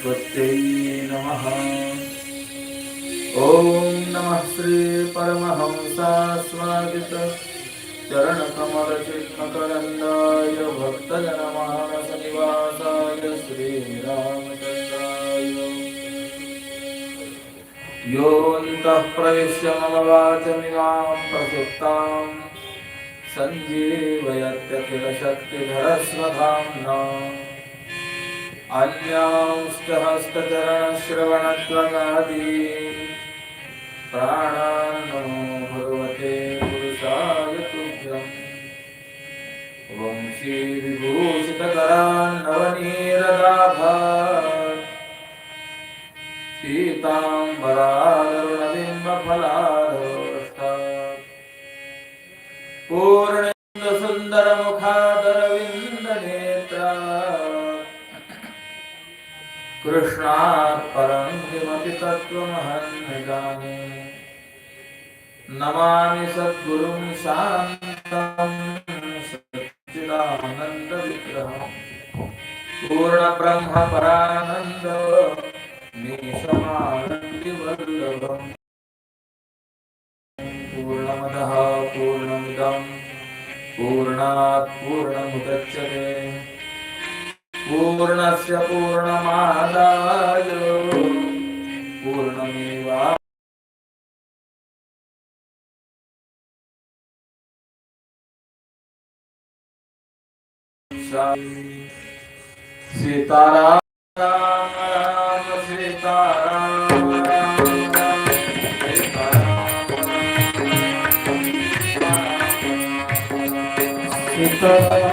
सरस्वत्यै नमः। ॐ नमः श्री परमहंसास्वादित चरणकमलचित्मकरन्दाय भक्तजनमानसनिवासाय श्रीरामचन्द्राय। योऽन्तः प्रविश्य मम वाचमिमां प्रसुप्तां सञ्जीवयत्यखिलशक्तिधरस्वधाम्ना अन्यांश्च प्राणान्नो भगवते पुरुषाय तुभ्यम् वंशी विभूषितकरान्नवनीरदाभात् पीताम्बरारुणबिम्बफलारोष्टात् पूर्णेन्दुसुन्दरमुखादरविन्दनेत्रा कृष्णात् परं किमपि तत्त्वमहं न जाने नमामि सद्गुरुं शान्तं सच्चिदानन्दविग्रहम्। पूर्णब्रह्मपरानन्द निशमानन्दिवल्लभम् पूर्णमदः पूर्णमिदं। पूर्णात् पूर्णमुदच्यते। पूर्णस्य पूर्णमादाय पूर्णमेवा सीताराम राम राम सीताराम राम राम सीताराम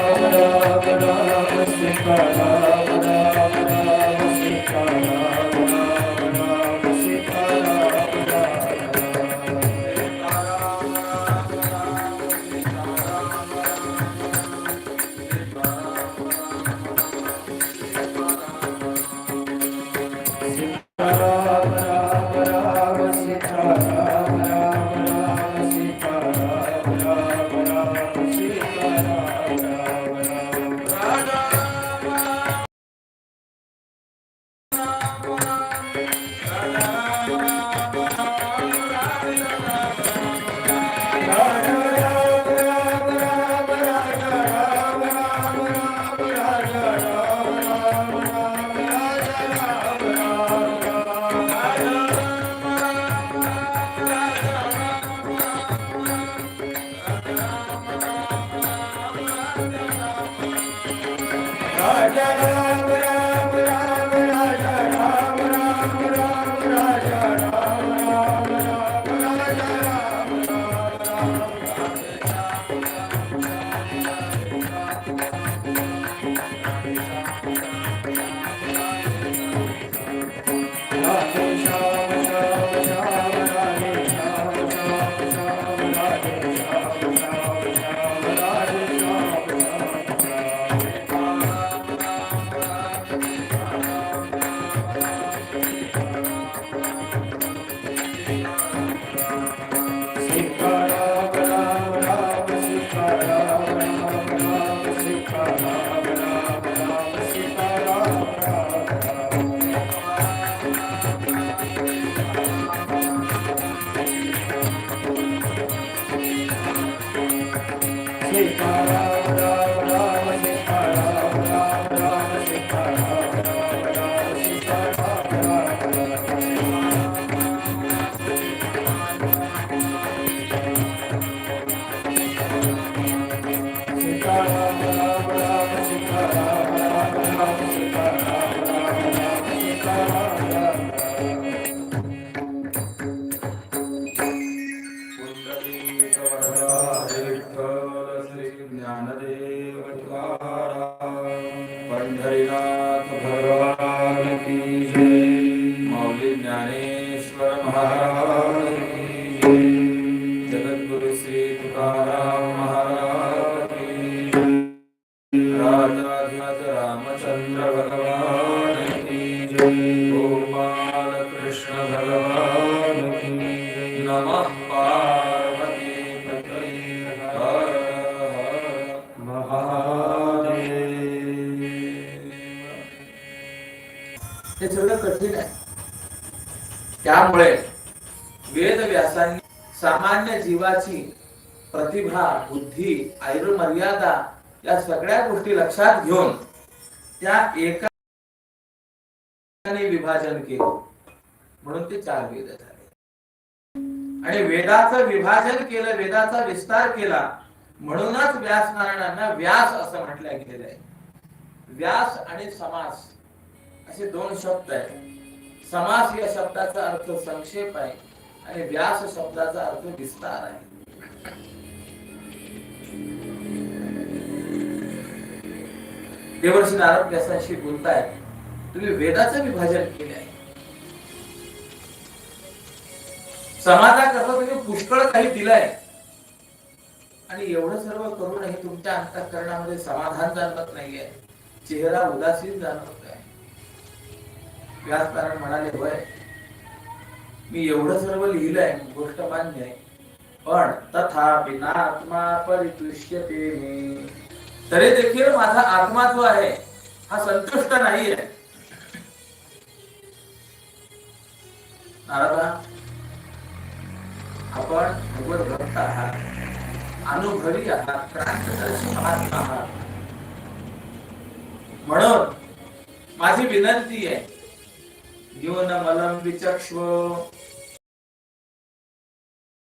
हे सगळं कठीण आहे. त्यामुळे वेद व्यासांनी सामान्य जीवाची प्रतिभा बुद्धी मर्यादा या सगळ्या गोष्टी लक्षात घेऊन त्या एका विभाजन केलं. म्हणून ते चार वेद झाले. आणि वेदाचं विभाजन केलं वेदाचा विस्तार केला म्हणूनच व्यास नारायणांना व्यास असं म्हटलं गेलेलं आहे. व्यास आणि समास असे दोन शब्द आहेत. समास या शब्दाचा अर्थ संक्षेप आहे आणि व्यास शब्दाचा अर्थ विस्तार आहे. देवर्षी नारद व्यासांशी बोलतायत तुम्ही वेदाचं विभाजन केले आहे. समाजाकरता तुम्ही पुष्कळ काही दिलंय. आणि एवढं सर्व करूनही तुमच्या अंतःकरणामध्ये समाधान जाणवत नाहीये. चेहरा उदासीन जाणवत आहे व्यासनारायण म्हणाले होय मी एवढं सर्व लिहिलंय गोष्ट मान्य आहे. पण तथापि आत्मा परितुष्यते मी. तरी देखील माझा आत्मा जो आहे हा संतुष्ट नाही आहे नारदा आपण भगवत भक्त आहात. अनुभवी आहात. क्रांतदर्शी महात्मा आहात. म्हणून माझी विनंती आहे जीवन मलम विचक्ष्व.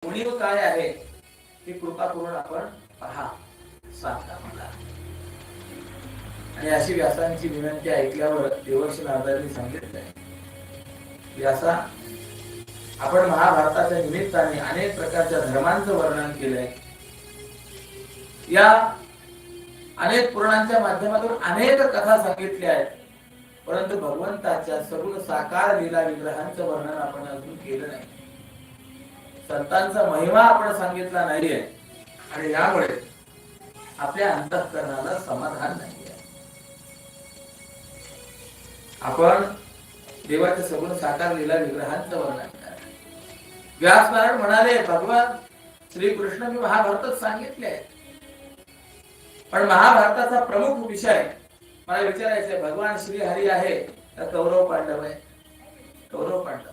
उणीव काय आहे? ती कृपा करून आपण पहा. सांगा मला. आणि अशी व्यासांची विनंती ऐकल्यावर देवर्षी नारदांनी आहे व्यासा आपण महाभारताच्या निमित्ताने अनेक प्रकारच्या धर्मांचं वर्णन केलंय. या अनेक पुराणांच्या माध्यमातून अनेक कथा सांगितल्या आहेत. परंतु भगवंताच्या सगुण साकार लीला विग्रहांचं वर्णन आपण अजून केलं नाही. संतांचा महिमा आपण सांगितला नाहीये. आणि यामुळे आपल्या अंतःकरणाला समाधान नाहीये. आपण देवाच्या सगुण साकार लीला विग्रहांचं वर्णन व्यासनारायण म्हणाले भगवान श्रीकृष्ण मी महाभारतात सांगितले पण महाभारताचा प्रमुख विषय मला विचारायचंय भगवान श्री हरी आहे का कौरव पांडव आहे. कौरव पांडव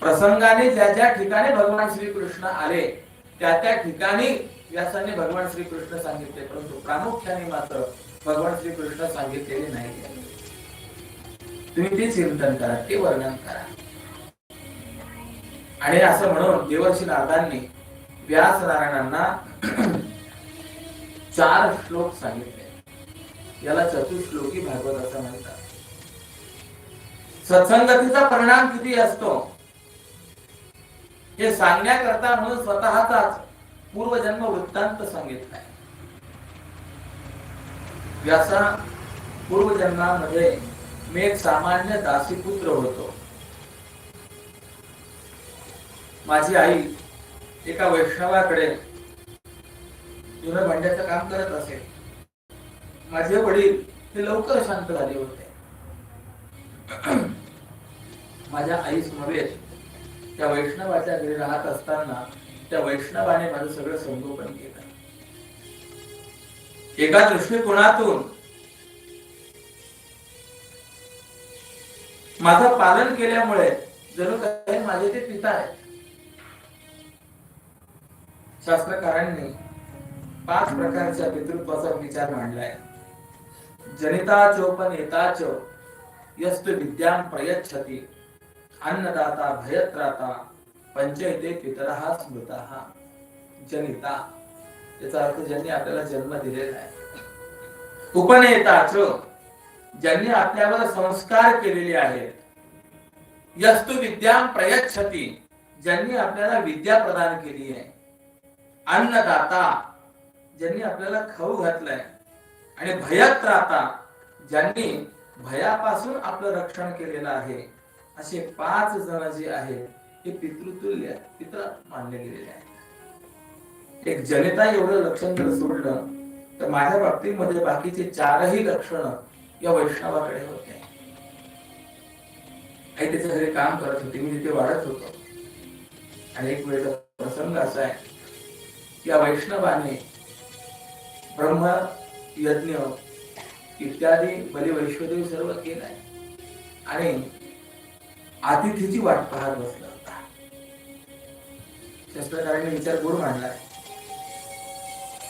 प्रसंगाने ज्या ज्या ठिकाणी भगवान श्रीकृष्ण आले त्या त्या ठिकाणी व्यासांनी भगवान श्रीकृष्ण सांगितले परंतु प्रामुख्याने मात्र भगवान श्रीकृष्ण सांगितलेले नाही. तुम्ही ते चिंतन करा ते वर्णन करा. आणि असं म्हणून देवर्षी नारदांनी व्यास नारायणांना चार श्लोक सांगितले. याला चतुश्लोकी भागवत असं म्हणतात. सत्संगतीचा परिणाम किती असतो? हे सांगण्याकरता म्हणून स्वतःचाच पूर्वजन्म वृत्तांत सांगितलाय व्यासा पूर्वजन्मामध्ये मी एक सामान्य दासीपुत्र होतो. माझी आई एका वैष्णवाकडे जुनं भांड्याचं काम करत असेल माझे वडील हे लवकर शांत झाले होते. माझ्या आई समवेत त्या वैष्णवाच्या घरी राहत असताना त्या वैष्णवाने माझं सगळं संगोपन केलं. एका दृष्टिकोनातून माझं पालन केल्यामुळे जणू काही माझे ते पिता आहेत. शास्त्रकारांनी पाच प्रकारच्या पितृत्वाचा विचार मांडलाय. जनिता चोपन येताच यस्तु विद्याम प्रयच्छती अन्नदाता भयत्राता पंचयते पितरहा स्मृता. जनिता याचा अर्थ ज्यांनी आपल्याला जन्म दिलेला आहे. उपनेताच ज्यांनी आपल्यावर संस्कार केलेले आहेत. यस्तु विद्याम प्रयच्छती ज्यांनी आपल्याला विद्या प्रदान केली आहे. अन्नदाता ज्यांनी आपल्याला खाऊ घातलाय आणि भयात राहता ज्यांनी भयापासून आपलं रक्षण केलेलं आहे असे पाच जण जे आहेत हे पितृतुल्य पित्र मानले गेलेले आहेत. एक जनता एवढं लक्षण जर सोडलं तर माझ्या बाबतीमध्ये बाकीचे चारही लक्षण या वैष्णवाकडे होते आई त्याच्या घरी काम करत होती मी तिथे वाढत होतो. आणि एक वेळेचा प्रसंग असा आहे या वैष्णवाने ब्रह्म यज्ञ इत्यादी बलिवैश्वदेव सर्व केलाय आणि आतिथीची वाट पाहत बसला होता. शास्त्रकारांनी विचार गोड मांडलाय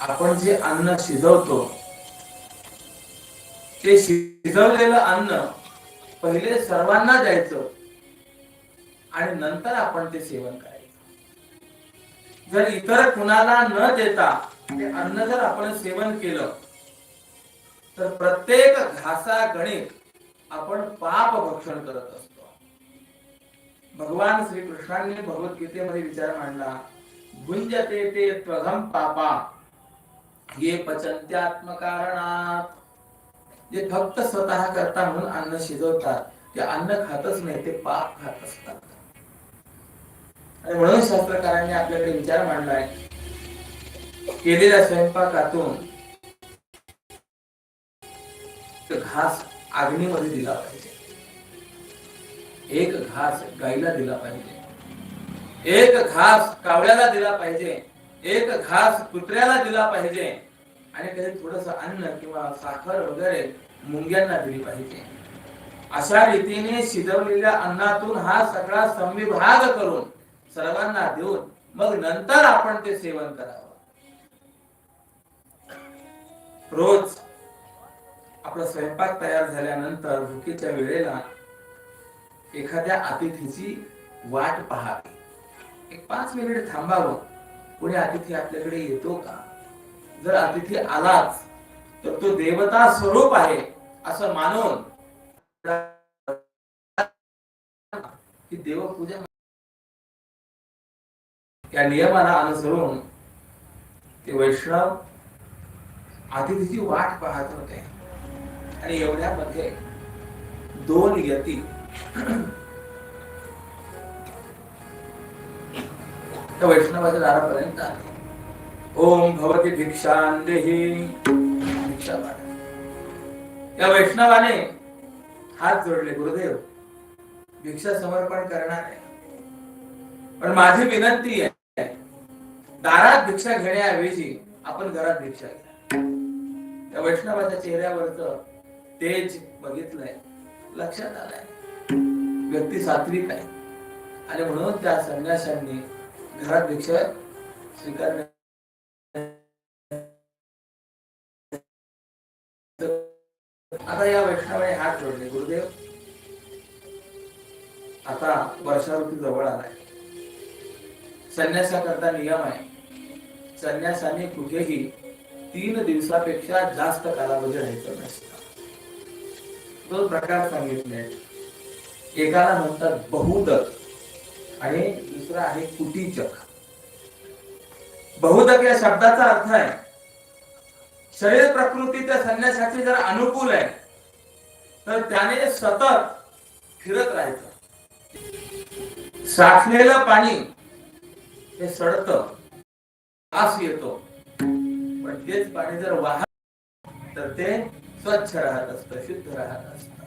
आपण जे अन्न शिजवतो ते शिजवलेलं अन्न पहिले सर्वांना द्यायचं आणि नंतर आपण ते सेवन करायचं. जर इतर कुणाला न देता ते अन्न जर आपण सेवन केलं तर प्रत्येक घासा गणित आपण पाप भक्षण करत असतो. भगवान श्रीकृष्णांनी भगवद्गीतेमध्ये विचार मांडला भुंजते ते प्रथम पापा ये पचंत्यात्मकारणात जे फक्त स्वतः करता म्हणून अन्न शिजवतात ते अन्न खातच नाही ते पाप खात असतात. आणि म्हणून शास्त्रकारांनी आपल्याकडे विचार मांडलाय केलेल्या स्वयंपाकातून घास अग्नीमध्ये दिला पाहिजे. एक घास गाईला दिला पाहिजे. एक घास कावळ्याला दिला पाहिजे. एक घास कुत्र्याला दिला पाहिजे. आणि कधी थोडस अन्न किंवा साखर वगैरे मुंग्यांना दिली पाहिजे. अशा रीतीने शिजवलेल्या अन्नातून हा सगळा संविभाग करून सर्वांना देऊन मग नंतर आपण ते सेवन करावं. रोज आपला स्वयंपाक तयार झाल्यानंतर भुकेच्या वेळेला एखाद्या अतिथीची वाट पाहावी. एक पाच मिनिट थांबावं. कोणी अतिथी आपल्याकडे येतो का? जर अतिथी आलाच तर तो देवता स्वरूप आहे असं मानून की देवपूजा या नियमाला अनुसरून ते वैष्णव अतिथीची वाट पाहत होते. आणि एवढ्यामध्ये दोन यती वैष्णवाच्या दारापर्यंत आले. ओम भवती भिक्षान देही भिक्षा या वैष्णवाने हात जोडले गुरुदेव भिक्षा समर्पण करणार आहे. पण माझी विनंती आहे दारात भिक्षा घेण्याऐवजी आपण घरात भिक्षा घ्या. त्या वैष्णवाच्या चेहऱ्यावरच तेज बघितलंय. लक्षात आलंय. व्यक्ती सात्विक आहे. आणि म्हणून त्या संन्याशांनी घरात भिक्षा स्वीकारण्या आता या वैष्णवाने हात जोडले. गुरुदेव आता वर्षा ऋतू जवळ आलाय. संन्यासाकरता नियम आहे. संन्यासाने कुठेही तीन दिवसापेक्षा जास्त कालावधी राहायचं नसतं. दोन प्रकार सांगितले एकाला म्हणतात बहुदक आणि दुसरा आहे कुटीचक. बहुदक या शब्दाचा अर्थ आहे शरीर प्रकृती त्या संन्यासाची जर अनुकूल आहे तर त्याने सतत फिरत राहायचं. साठलेलं पाणी हे सडत आस येतो. पण तेच पाणी जर वाहत तर ते स्वच्छ राहत असत शुद्ध राहत असत.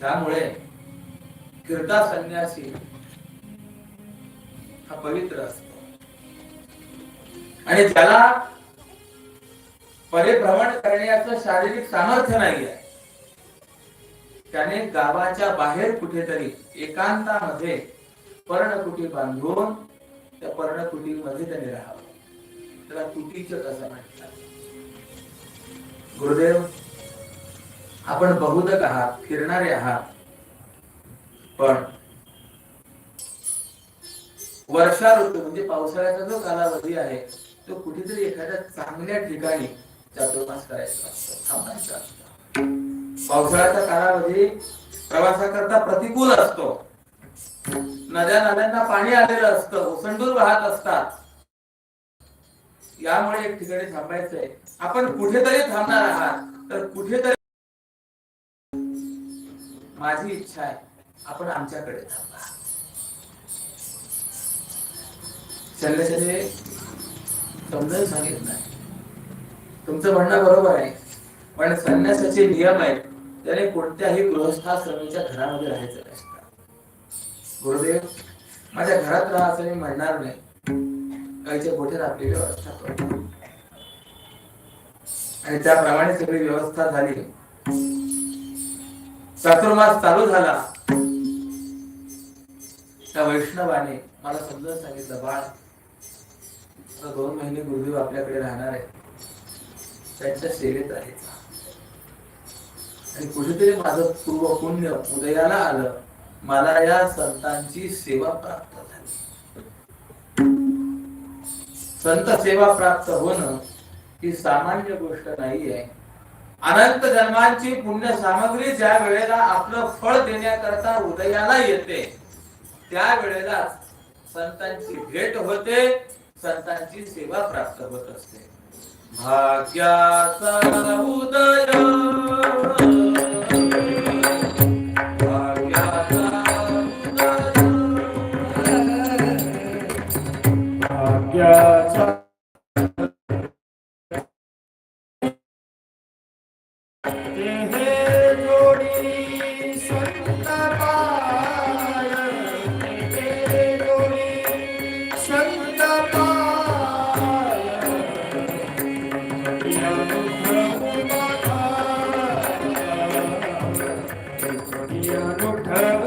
त्यामुळे कीर्ता संन्यासी हा पवित्र असतो. आणि ज्याला परिभ्रमण करण्याचं शारीरिक सामर्थ्य नाही आहे त्याने गावाच्या बाहेर कुठेतरी एकांतामध्ये पर्णकुटी बांधून त्या पर्णकुटीमध्ये त्याने राहावं. त्याला कुटीच असं म्हणतात गुरुदेव आपण बहुदक आहात फिरणारे आहात पण वर्षा ऋतू म्हणजे पावसाळ्याचा जो कालावधी आहे तो कुठेतरी एखाद्या चांगल्या ठिकाणी चातुर्मास करायचा असतो थांबायचा असतो. पावसाळ्याचा कालावधी प्रवासाकरता प्रतिकूल असतो. नद्या नद्यांना पाणी आलेलं असतं ओसंडून वाहत असतात. यामुळे एक ठिकाणी थांबायचंय. आपण कुठेतरी थांबणार आहात. तर कुठेतरी माझी इच्छा आहे. आपण आमच्याकडे थांबा. शल्यशाने समजावून सांगितलं नाही. तुमचं म्हणणं बरोबर आहे. पण संन्यासाचे नियम आहेत. त्याने कोणत्याही गृहस्थाश्रमीच्या घरामध्ये राहायचं नसतं गुरुदेव माझ्या घरात राहा असं मी म्हणणार नाही. गाईच्या गोठ्यात आपली व्यवस्था करतो आणि त्याप्रमाणे सगळी व्यवस्था झाली. चातुर्मास चालू झाला. त्या वैष्णवाने मला समजून सांगितलं बाळ दोन महिने गुरुदेव आपल्याकडे राहणार आहे. त्यांच्या सेवेत आहे. आणि कुठेतरी माझं पूर्व पुण्य उदयाला आलं. मला या संतांची सेवा प्राप्त झाली. संत सेवा प्राप्त होणं ही सामान्य गोष्ट नाहीये. अनंत जन्मांची पुण्य सामग्री ज्या वेळेला आपलं फळ देण्याकरता उदयाला येते त्या वेळेला संतांची भेट होते संतांची सेवा प्राप्त होत असते. भाग्याचा Yeah, okay.